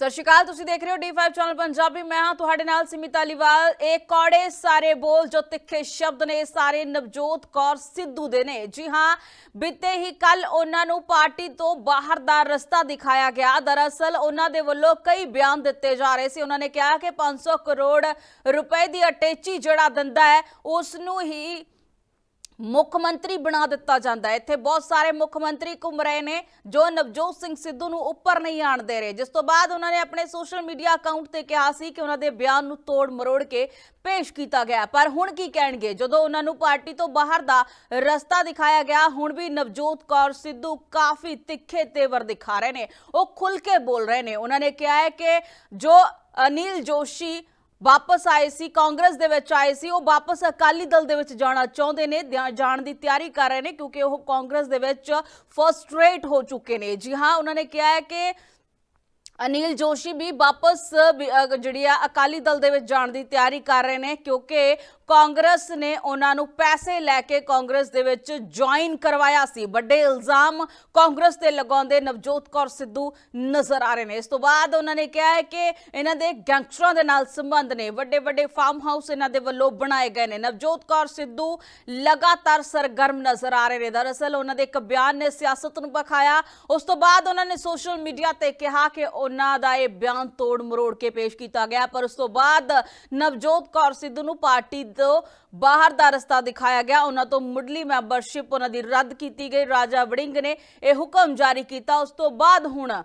ਸਤਿ ਸ਼੍ਰੀ ਅਕਾਲ, ਤੁਸੀਂ ਦੇਖ ਰਹੇ ਹੋ D5 ਚੈਨਲ ਪੰਜਾਬੀ। ਮੈਂ ਹਾਂ ਤੁਹਾਡੇ ਨਾਲ ਸਿਮਿਤਾ ਲੀਵਾਲ ਇਹ ਕੌੜੇ ਸਾਰੇ ਬੋਲ ਜੋ ਤਿੱਖੇ ਸ਼ਬਦ ਨੇ ਸਾਰੇ ਨਵਜੋਤ ਕੌਰ ਸਿੱਧੂ ਦੇ ਨੇ। ਜੀ ਹਾਂ, ਬੀਤੇ ਹੀ ਕੱਲ ਉਹਨਾਂ ਨੂੰ ਪਾਰਟੀ ਤੋਂ ਬਾਹਰ ਦਾ ਰਸਤਾ ਦਿਖਾਇਆ ਗਿਆ। ਦਰਅਸਲ ਉਹਨਾਂ ਦੇ ਵੱਲੋਂ ਕਈ ਬਿਆਨ ਦਿੱਤੇ ਜਾ ਰਹੇ ਸੀ। ਉਹਨਾਂ ਨੇ ਕਿਹਾ ਕਿ 500 ਕਰੋੜ ਰੁਪਏ ਦੀ ਅਟੇਚੀ ਜਿਹੜਾ ਦਿੰਦਾ ਹੈ ਉਸ ਨੂੰ ਹੀ ਮੁੱਖ ਮੰਤਰੀ ਬਣਾ ਦਿੱਤਾ ਜਾਂਦਾ ਹੈ। ਇੱਥੇ ਬਹੁਤ ਸਾਰੇ ਮੁੱਖ ਮੰਤਰੀ ਘੁੰਮ ਰਹੇ ਨੇ, ਜੋ ਨਵਜੋਤ ਸਿੰਘ ਸਿੱਧੂ ਨੂੰ ਉੱਪਰ ਨਹੀਂ ਆਣ ਦੇ ਰਹੇ। ਜਿਸ ਤੋਂ ਬਾਅਦ ਉਹਨਾਂ ਨੇ ਆਪਣੇ ਸੋਸ਼ਲ ਮੀਡੀਆ ਅਕਾਊਂਟ ਤੇ ਕਿਹਾ ਸੀ ਕਿ ਉਹਨਾਂ ਦੇ ਬਿਆਨ ਨੂੰ ਤੋੜ ਮਰੋੜ ਕੇ ਪੇਸ਼ ਕੀਤਾ ਗਿਆ। ਪਰ ਹੁਣ ਕੀ ਕਹਿਣਗੇ? ਜਦੋਂ ਉਹਨਾਂ ਨੂੰ ਪਾਰਟੀ ਤੋਂ ਬਾਹਰ ਦਾ ਰਸਤਾ ਦਿਖਾਇਆ ਗਿਆ, ਹੁਣ ਵੀ ਨਵਜੋਤ ਕੌਰ ਸਿੱਧੂ ਕਾਫੀ ਤਿੱਖੇ ਤੇਵਰ ਦਿਖਾ ਰਹੇ ਨੇ। ਉਹ ਖੁੱਲ ਕੇ ਬੋਲ ਰਹੇ ਨੇ। ਉਹਨਾਂ ਨੇ ਕਿਹਾ ਹੈ ਕਿ ਜੋ ਅਨਿਲ ਜੋਸ਼ੀ ਵਾਪਸ ਆਏ ਸੀ, ਕਾਂਗਰਸ ਦੇ ਵਿੱਚ ਆਏ ਸੀ, ਉਹ ਵਾਪਸ ਅਕਾਲੀ ਦਲ ਦੇ ਵਿੱਚ ਜਾਣਾ ਚਾਹੁੰਦੇ ਨੇ ਜਾਣ ਦੀ ਤਿਆਰੀ ਕਰ ਰਹੇ ਨੇ, ਕਿਉਂਕਿ ਉਹ ਕਾਂਗਰਸ ਦੇ ਵਿੱਚ ਫਰਸਟ੍ਰੇਟ ਹੋ ਚੁੱਕੇ ਨੇ। ਜੀ ਹਾਂ, ਉਹਨਾਂ ਨੇ ਕਿਹਾ ਹੈ ਕਿ ਅਨਿਲ ਜੋਸ਼ੀ ਵੀ ਵਾਪਸ ਜਿਹੜੀ ਆ ਅਕਾਲੀ ਦਲ ਦੇ ਵਿੱਚ ਜਾਣ ਦੀ ਤਿਆਰੀ ਕਰ ਰਹੇ ਨੇ, ਕਿਉਂਕਿ ਕਾਂਗਰਸ ਨੇ ਉਹਨਾਂ ਨੂੰ ਪੈਸੇ ਲੈ ਕੇ ਕਾਂਗਰਸ ਦੇ ਵਿੱਚ ਜੁਆਇਨ ਕਰਵਾਇਆ ਸੀ। ਵੱਡੇ ਇਲਜ਼ਾਮ ਕਾਂਗਰਸ ਤੇ ਲਗਾਉਂਦੇ ਨਵਜੋਤ ਕੌਰ ਸਿੱਧੂ ਨਜ਼ਰ ਆ ਰਹੇ ਨੇ। ਇਸ ਤੋਂ ਬਾਅਦ ਉਹਨਾਂ ਨੇ ਕਿਹਾ ਹੈ ਕਿ ਇਹਨਾਂ ਦੇ ਗੈਂਗਸਟਰਾਂ ਦੇ ਨਾਲ ਸੰਬੰਧ ਨੇ। ਵੱਡੇ ਵੱਡੇ ਫਾਰਮ ਹਾਊਸ ਇਹਨਾਂ ਦੇ ਵੱਲੋਂ ਬਣਾਏ ਗਏ ਨੇ। ਨਵਜੋਤ ਕੌਰ ਸਿੱਧੂ ਲਗਾਤਾਰ ਸਰਗਰਮ ਨਜ਼ਰ ਆ ਰਹੇ ਨੇ। ਦਰਅਸਲ ਉਹਨਾਂ ਦੇ ਇੱਕ ਬਿਆਨ ਨੇ ਸਿਆਸਤ ਨੂੰ ਬਖਾਇਆ ਉਸ ਤੋਂ ਬਾਅਦ ਉਹਨਾਂ ਨੇ ਸੋਸ਼ਲ ਮੀਡੀਆ ਤੇ ਕਿਹਾ ਕਿ ਉਹਨਾਂ ਦਾ ਇਹ ਬਿਆਨ ਤੋੜ ਮਰੋੜ ਕੇ ਪੇਸ਼ ਕੀਤਾ ਗਿਆ। ਪਰ ਉਸ ਤੋਂ ਬਾਅਦ ਨਵਜੋਤ ਕੌਰ ਸਿੱਧੂ ਨੂੰ ਪਾਰਟੀ ਤੋਂ ਬਾਹਰ ਦਾ ਰਸਤਾ ਦਿਖਾਇਆ ਗਿਆ। ਉਹਨਾਂ ਤੋਂ ਮੁੱਢਲੀ ਮੈਂਬਰਸ਼ਿਪ ਉਹਨਾਂ ਦੀ ਰੱਦ ਕੀਤੀ ਗਈ। ਰਾਜਾ ਵੜਿੰਗ ਨੇ ਇਹ ਹੁਕਮ ਜਾਰੀ ਕੀਤਾ। ਉਸ ਤੋਂ ਬਾਅਦ ਹੁਣ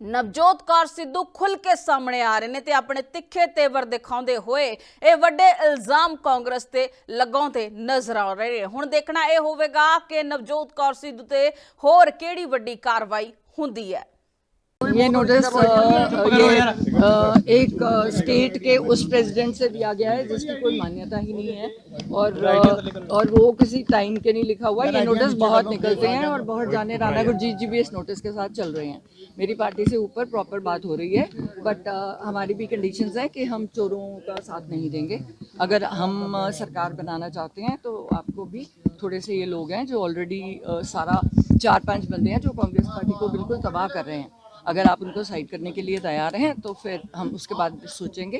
ਨਵਜੋਤ ਕੌਰ ਸਿੱਧੂ ਖੁੱਲ ਕੇ ਸਾਹਮਣੇ ਆ ਰਹੇ ਨੇ ਤੇ ਆਪਣੇ ਤਿੱਖੇ ਤੇਵਰ ਦਿਖਾਉਂਦੇ ਹੋਏ ਇਹ ਵੱਡੇ ਇਲਜ਼ਾਮ ਕਾਂਗਰਸ ਤੇ ਲਗਾਉਂਦੇ ਨਜ਼ਰ ਆ ਰਹੇ ਨੇ। ਹੁਣ ਦੇਖਣਾ ਇਹ ਹੋਵੇਗਾ ਕਿ ਨਵਜੋਤ ਕੌਰ ਸਿੱਧੂ ਤੇ ਹੋਰ ਕਿਹੜੀ ਵੱਡੀ ਕਾਰਵਾਈ ਹੁੰਦੀ ਹੈ। ये नोटिस ये एक स्टेट के उस प्रेसिडेंट से दिया गया है जिसकी कोई मान्यता ही नहीं है। और और वो किसी टाइम के नहीं लिखा हुआ। ये नोटिस बहुत निकलते हैं और बहुत जाने राना गुरजीत जी भी इस नोटिस के साथ चल रहे हैं। मेरी पार्टी से ऊपर प्रॉपर बात हो रही है बट हमारी भी कंडीशंस है कि हम चोरों का साथ नहीं देंगे। अगर हम सरकार बनाना चाहते हैं तो आपको भी थोड़े से ये लोग हैं जो ऑलरेडी सारा चार पाँच बंदे हैं जो कांग्रेस पार्टी को बिल्कुल तबाह कर रहे हैं। अगर आप उनको साइड करने के लिए तैयार हैं तो फिर हम उसके बाद सोचेंगे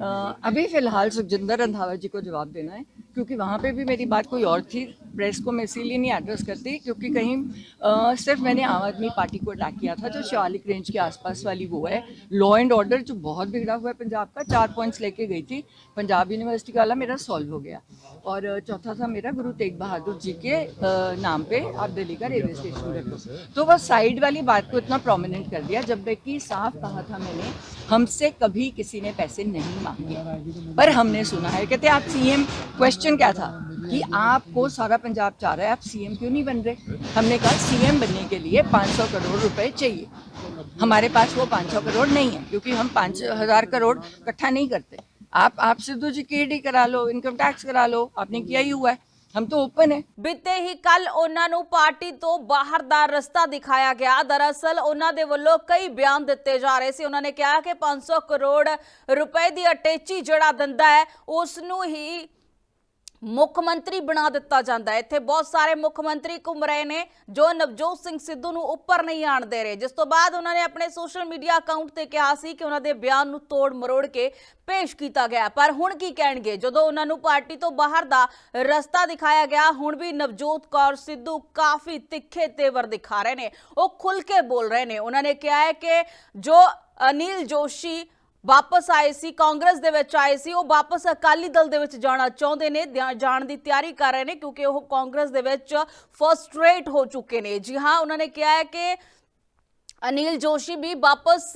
अ, अभी फ़िलहाल सुखजिंदर रंधावा जी को जवाब देना है क्योंकि वहाँ पे भी मेरी बात कोई और थी। प्रेस को मैं इसीलिए नहीं एड्रेस करती क्योंकि कहीं अ, सिर्फ़ मैंने आम आदमी पार्टी को अटैक किया था जो शिवालिक रेंज के आसपास वाली वो है। लॉ एंड ऑर्डर जो बहुत बिगड़ा हुआ है पंजाब का चार पॉइंट्स लेके गई थी। पंजाब यूनिवर्सिटी वाला मेरा सॉल्व हो गया। और चौथा था मेरा गुरु तेग बहादुर जी के नाम पे आप दिल्ली का रेलवे स्टेशन दो तो वह साइड वाली बात को इतना प्रोमिनेंट कर दिया जबकि साफ़ कहा था मैंने हमसे कभी किसी ने पैसे नहीं मांगे। पर हमने सुना है कहते आप सीएम क्वेश्चन क्या था कि आपको सारा पंजाब चाह रहा है आप सीएम क्यों नहीं बन रहे हमने कहा सीएम बनने के लिए 500 करोड़ रुपए चाहिए हमारे पास वो 500 करोड़ नहीं है क्योंकि हम पाँच हजार करोड़ इकट्ठा नहीं करते आप आप सिद्धू जी की करा लो इनकम टैक्स करा लो आपने किया ही हुआ है हम तो ओपन है ਬੀਤੇ ਹੀ ਕੱਲ ਉਹਨਾਂ ਨੂੰ ਪਾਰਟੀ ਤੋਂ ਬਾਹਰ ਦਾ ਰਸਤਾ ਦਿਖਾਇਆ ਗਿਆ ਦਰਅਸਲ ਉਹਨਾਂ ਦੇ ਵੱਲੋਂ ਕਈ ਬਿਆਨ ਦਿੱਤੇ ਜਾ ਰਹੇ ਸੀ ਉਹਨਾਂ ਨੇ ਕਿਹਾ ਕਿ 500 ਕਰੋੜ ਰੁਪਏ ਦੀ ਅਟੇਚੀ ਜਿਹੜਾ ਦਿੰਦਾ ਹੈ ਉਸ ਨੂੰ ਹੀ ਮੁੱਖ ਮੰਤਰੀ ਬਣਾ ਦਿੱਤਾ ਜਾਂਦਾ ਹੈ। ਇੱਥੇ ਬਹੁਤ ਸਾਰੇ ਮੁੱਖ ਮੰਤਰੀ ਘੁੰਮ ਰਹੇ ਨੇ, ਜੋ ਨਵਜੋਤ ਸਿੰਘ ਸਿੱਧੂ ਨੂੰ ਉੱਪਰ ਨਹੀਂ ਆਣ ਦੇ ਰਹੇ। ਜਿਸ ਤੋਂ ਬਾਅਦ ਉਹਨਾਂ ਨੇ ਆਪਣੇ ਸੋਸ਼ਲ ਮੀਡੀਆ ਅਕਾਊਂਟ ਤੇ ਕਿਹਾ ਸੀ ਕਿ ਉਹਨਾਂ ਦੇ ਬਿਆਨ ਨੂੰ ਤੋੜ ਮਰੋੜ ਕੇ ਪੇਸ਼ ਕੀਤਾ ਗਿਆ। ਪਰ ਹੁਣ ਕੀ ਕਹਿਣਗੇ? ਜਦੋਂ ਉਹਨਾਂ ਨੂੰ ਪਾਰਟੀ ਤੋਂ ਬਾਹਰ ਦਾ ਰਸਤਾ ਦਿਖਾਇਆ ਗਿਆ, ਹੁਣ ਵੀ ਨਵਜੋਤ ਕੌਰ ਸਿੱਧੂ ਕਾਫੀ ਤਿੱਖੇ ਤੇਵਰ ਦਿਖਾ ਰਹੇ ਨੇ। ਉਹ ਖੁੱਲ ਕੇ ਬੋਲ ਰਹੇ ਨੇ। ਉਹਨਾਂ ਨੇ ਕਿਹਾ ਹੈ ਕਿ ਜੋ ਅਨਿਲ ਜੋਸ਼ੀ ਵਾਪਸ ਆਏ ਸੀ, ਕਾਂਗਰਸ ਦੇ ਵਿੱਚ ਆਏ ਸੀ, ਉਹ ਵਾਪਸ ਅਕਾਲੀ ਦਲ ਦੇ ਵਿੱਚ ਜਾਣਾ ਚਾਹੁੰਦੇ ਨੇ ਜਾਣ ਦੀ ਤਿਆਰੀ ਕਰ ਰਹੇ ਨੇ, ਕਿਉਂਕਿ ਉਹ ਕਾਂਗਰਸ ਦੇ ਵਿੱਚ ਫਰਸਟ੍ਰੇਟ ਹੋ ਚੁੱਕੇ ਨੇ। ਜੀ ਹਾਂ, ਉਹਨਾਂ ਨੇ ਕਿਹਾ ਹੈ ਕਿ ਅਨਿਲ ਜੋਸ਼ੀ ਵੀ ਵਾਪਸ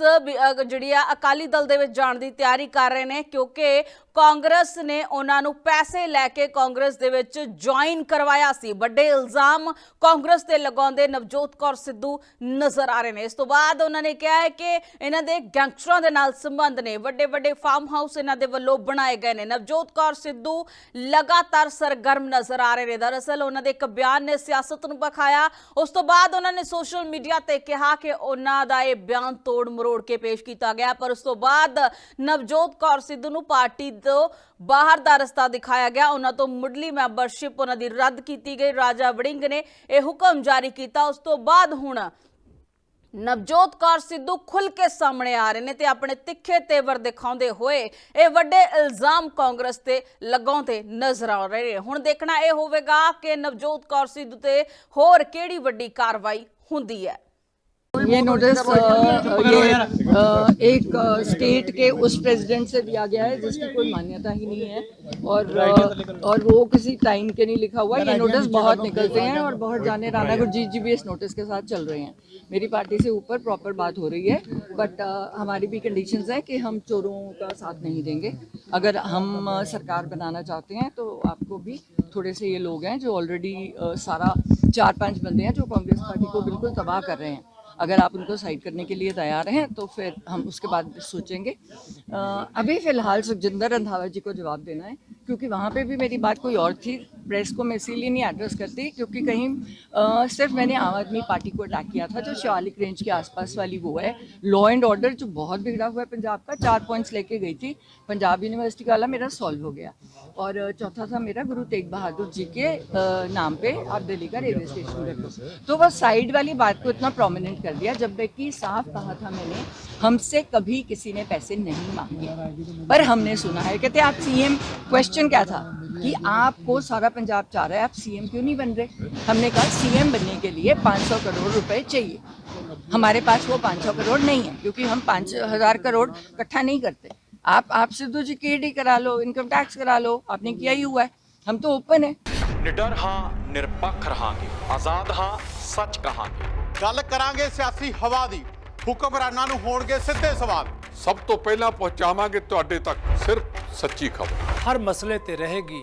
ਜਿਹੜੀ ਆ ਅਕਾਲੀ ਦਲ ਦੇ ਵਿੱਚ ਜਾਣ ਦੀ ਤਿਆਰੀ ਕਰ ਰਹੇ ਨੇ ਕਿਉਂਕਿ ਕਾਂਗਰਸ ਨੇ ਉਹਨਾਂ ਨੂੰ ਪੈਸੇ ਲੈ ਕੇ ਕਾਂਗਰਸ ਦੇ ਵਿੱਚ ਜੁਆਇਨ ਕਰਵਾਇਆ ਸੀ। ਵੱਡੇ ਇਲਜ਼ਾਮ ਕਾਂਗਰਸ ਤੇ ਲਗਾਉਂਦੇ ਨਵਜੋਤ ਕੌਰ ਸਿੱਧੂ ਨਜ਼ਰ ਆ ਰਹੇ ਨੇ। ਇਸ ਤੋਂ ਬਾਅਦ ਉਹਨਾਂ ਨੇ ਕਿਹਾ ਹੈ ਕਿ ਇਹਨਾਂ ਦੇ ਗੈਂਗਸਟਰਾਂ ਦੇ ਨਾਲ ਸੰਬੰਧ ਨੇ। ਵੱਡੇ ਵੱਡੇ ਫਾਰਮ ਹਾਊਸ ਇਹਨਾਂ ਦੇ ਵੱਲੋਂ ਬਣਾਏ ਗਏ ਨੇ। ਨਵਜੋਤ ਕੌਰ ਸਿੱਧੂ ਲਗਾਤਾਰ ਸਰਗਰਮ ਨਜ਼ਰ ਆ ਰਹੇ ਨੇ। ਦਰਅਸਲ ਉਹਨਾਂ ਦੇ ਇੱਕ ਬਿਆਨ ਨੇ ਸਿਆਸਤ ਨੂੰ ਬਖਾਇਆ ਉਸ ਤੋਂ ਬਾਅਦ ਉਹਨਾਂ ਨੇ ਸੋਸ਼ਲ ਮੀਡੀਆ ਤੇ ਕਿਹਾ ਕਿ ਉਹਨਾਂ ਦਾ ਇਹ ਬਿਆਨ ਤੋੜ ਮਰੋੜ ਕੇ ਪੇਸ਼ ਕੀਤਾ ਗਿਆ। ਪਰ ਉਸ ਤੋਂ ਬਾਅਦ ਨਵਜੋਤ ਕੌਰ ਸਿੱਧੂ ਨੂੰ ਪਾਰਟੀ ਤੋਂ ਬਾਹਰ ਦਾ ਰਸਤਾ ਦਿਖਾਇਆ ਗਿਆ। ਉਹਨਾਂ ਤੋਂ ਮੁੱਢਲੀ ਮੈਂਬਰਸ਼ਿਪ ਉਹਨਾਂ ਦੀ ਰੱਦ ਕੀਤੀ ਗਈ। ਰਾਜਾ ਵੜਿੰਗ ਨੇ ਇਹ ਹੁਕਮ ਜਾਰੀ ਕੀਤਾ। ਉਸ ਤੋਂ ਬਾਅਦ ਹੁਣ ਨਵਜੋਤ ਕੌਰ ਸਿੱਧੂ ਖੁੱਲ ਕੇ ਸਾਹਮਣੇ ਆ ਰਹੇ ਨੇ ਤੇ ਆਪਣੇ ਤਿੱਖੇ ਤੇਵਰ ਦਿਖਾਉਂਦੇ ਹੋਏ ਇਹ ਵੱਡੇ ਇਲਜ਼ਾਮ ਕਾਂਗਰਸ ਤੇ ਲਗਾਉਂਦੇ ਨਜ਼ਰ ਆ ਰਹੇ ਨੇ। ਹੁਣ ਦੇਖਣਾ ਇਹ ਹੋਵੇਗਾ ਕਿ ਨਵਜੋਤ ਕੌਰ ਸਿੱਧੂ ਤੇ ਹੋਰ ਕਿਹੜੀ ਵੱਡੀ ਕਾਰਵਾਈ ਹੁੰਦੀ ਹੈ। ये नोटिस ये एक स्टेट के उस प्रेसिडेंट से दिया गया है जिसकी कोई मान्यता ही नहीं है। और और वो किसी टाइम के नहीं लिखा हुआ। है। ये नोटिस बहुत निकलते हैं और बहुत जाने राना गुरजीत जी भी इस नोटिस के साथ चल रहे हैं। मेरी पार्टी से ऊपर प्रॉपर बात हो रही है बट हमारी भी कंडीशंस है कि हम चोरों का साथ नहीं देंगे। अगर हम सरकार बनाना चाहते हैं तो आपको भी थोड़े से ये लोग हैं जो ऑलरेडी सारा चार पाँच बंदे हैं जो कांग्रेस पार्टी को बिल्कुल तबाह कर रहे हैं। अगर आप उनको साइड करने के लिए तैयार हैं तो फिर हम उसके बाद सोचेंगे अ, अभी फ़िलहाल सुखजिंदर रंधावा जी को जवाब देना है क्योंकि वहाँ पे भी मेरी बात कोई और थी प्रेस को मैं इसीलिए नहीं एड्रेस करती क्योंकि कहीं अ, सिर्फ़ मैंने आम आदमी पार्टी को अटैक किया था जो शिवालिक रेंज के आसपास वाली वो है। लॉ एंड ऑर्डर जो बहुत बिगड़ा हुआ है पंजाब का चार पॉइंट्स लेके गई थी। पंजाब यूनिवर्सिटी वाला मेरा सॉल्व हो गया। और चौथा था मेरा गुरु तेग बहादुर जी के नाम पे आप दिल्ली का रेलवे स्टेशन दो तो बस साइड वाली बात को इतना प्रोमिनेंट कर दिया जबकि साफ़ कहा था मैंने हमसे कभी किसी ने पैसे नहीं मांगे। पर हमने सुना है कहते आप सीएम क्वेश्चन क्या था? कि आपको सारा पंजाब चाह रहा है आप सीएम क्यों नहीं बन रहे हमने कहा सीएम बनने के लिए 500 करोड़ रुपए चाहिए हमारे पास वो 500 करोड़ नहीं है क्योंकि हम पाँच हजार करोड़ इकट्ठा नहीं करते आप आप सिद्धू जी केडी करा लो इनकम टैक्स करा लो आपने किया ही हुआ है हम तो ओपन है ਨਿਡਰ ਹਾਂ ਨਿਰਪੱਖ ਰਹਾਂਗੇ ਆਜ਼ਾਦ ਹਾਂ ਸੱਚ ਕਹਾਂਗੇ ਗੱਲ ਕਰਾਂਗੇ ਸਿਆਸੀ ਹਵਾ ਦੀ ਹੁਕਮਰਾਨਾਂ ਨੂੰ ਹੋਣਗੇ ਸਿੱਧੇ ਸਵਾਲ ਸਭ ਤੋਂ ਪਹਿਲਾਂ ਪਹੁੰਚਾਵਾਂਗੇ ਤੁਹਾਡੇ ਤੱਕ ਸਿਰਫ ਸੱਚੀ ਖਬਰ ਹਰ ਮਸਲੇ ਤੇ ਰਹੇਗੀ